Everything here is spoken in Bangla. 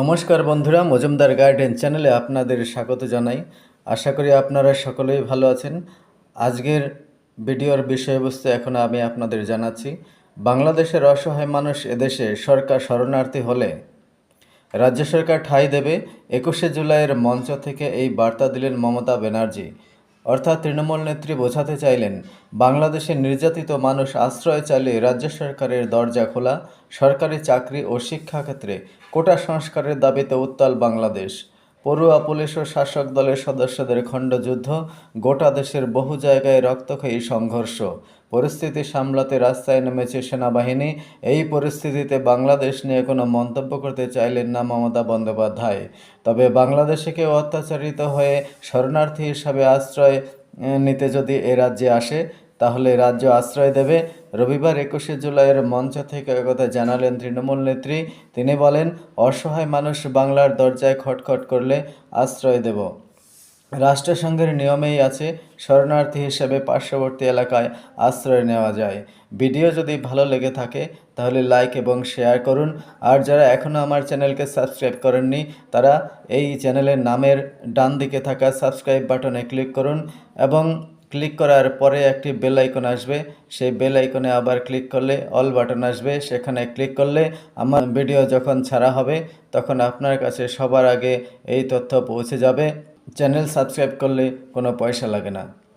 নমস্কার বন্ধুরা, মজুমদার গার্ডেন চ্যানেলে আপনাদের স্বাগত জানাই। আশা করি আপনারা সকলেই ভালো আছেন। আজকের ভিডিওর বিষয়বস্তু এখন আমি আপনাদের জানাচ্ছি। বাংলাদেশের অসহায় মানুষ এদেশে সরকার শরণার্থী হলে রাজ্য সরকার ঠাঁই দেবে। একুশে জুলাইয়ের মঞ্চ থেকে এই বার্তা দিলেন মমতা ব্যানার্জি। অর্থাৎ তৃণমূল নেত্রী বোঝাতে চাইলেন, বাংলাদেশের নির্যাতিত মানুষ আশ্রয় চাইলে রাজ্য সরকারের দরজা খোলা, সরকারি চাকরি ও শিক্ষাক্ষেত্রে কোটা সংস্কারের দাবিতে উত্তাল বাংলাদেশ। পড়ুয়া পুলিশ ও শাসক দলের সদস্যদের খণ্ডযুদ্ধ, গোটা দেশের বহু জায়গায় রক্তক্ষয়ী সংঘর্ষ। পরিস্থিতি সামলাতে রাস্তায় নেমেছে সেনাবাহিনী। এই পরিস্থিতিতে বাংলাদেশ নিয়ে কোনো মন্তব্য করতে চাইলেন না মমতা বন্দ্যোপাধ্যায়। তবে বাংলাদেশে কেউ অত্যাচারিত হয়ে শরণার্থী হিসাবে আশ্রয় নিতে যদি এ রাজ্যে আসে তাহলে রাজ্য আশ্রয় দেবে। রবিবার একুশে জুলাইয়ের মঞ্চ থেকে একথা জানালেন তৃণমূল নেত্রী। তিনি বলেন, অসহায় মানুষ বাংলার দরজায় খটখট করলে আশ্রয় দেব। রাষ্ট্রসংঘের নিয়মেই আছে, শরণার্থী হিসেবে পার্শ্ববর্তী এলাকায় আশ্রয় নেওয়া যায়। ভিডিও যদি ভালো লেগে থাকে, তাহলে লাইক এবং শেয়ার করুন। আর যারা এখনও আমার চ্যানেলকে সাবস্ক্রাইব করেননি, তারা এই চ্যানেলের নামের ডান দিকে থাকা সাবস্ক্রাইব বাটনে ক্লিক করুন এবং ক্লিক করার পরে একটি বেল আইকন আসবে। সেই বেল আইকনে আবার ক্লিক করলে অল বাটন আসবে। সেখানে ক্লিক করলে আমার ভিডিও যখন ছাড়া হবে, তখন আপনার কাছে সবার আগে এই তথ্য পৌঁছে যাবে। চ্যানেল সাবস্ক্রাইব করলে কোনো পয়সা লাগে না।